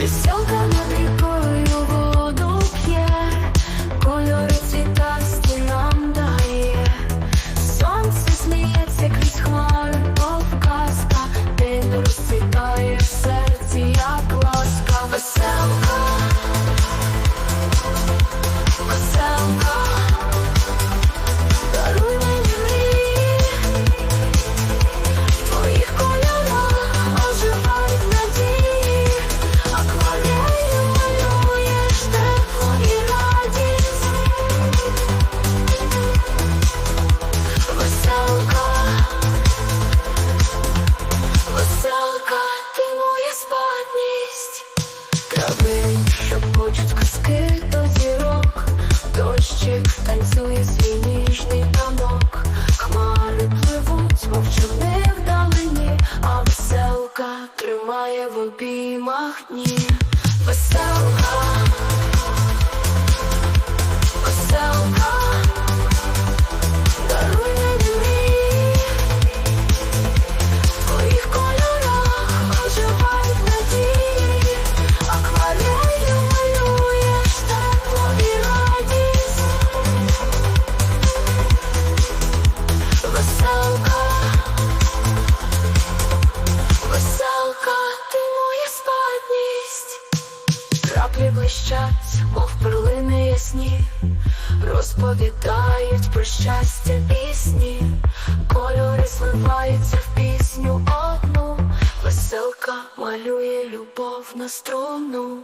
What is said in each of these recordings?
Vê se eu в обіймах дні. Краплі час, мов перлини ясні, розповідають про щастя пісні, кольори зливаються в пісню одну, веселка малює любов на струну.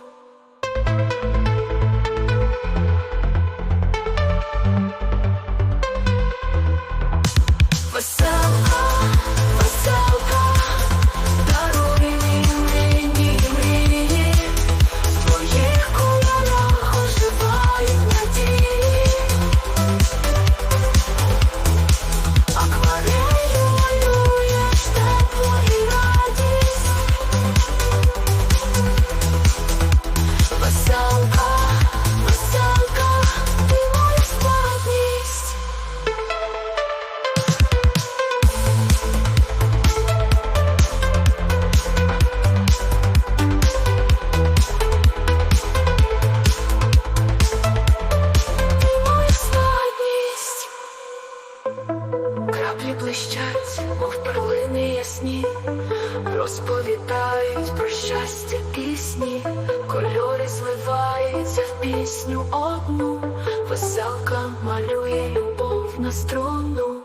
Краплі блищать, мов перлини ясні, розповідають про щастя пісні, кольори зливаються в пісню одну, веселка малює любов на струну.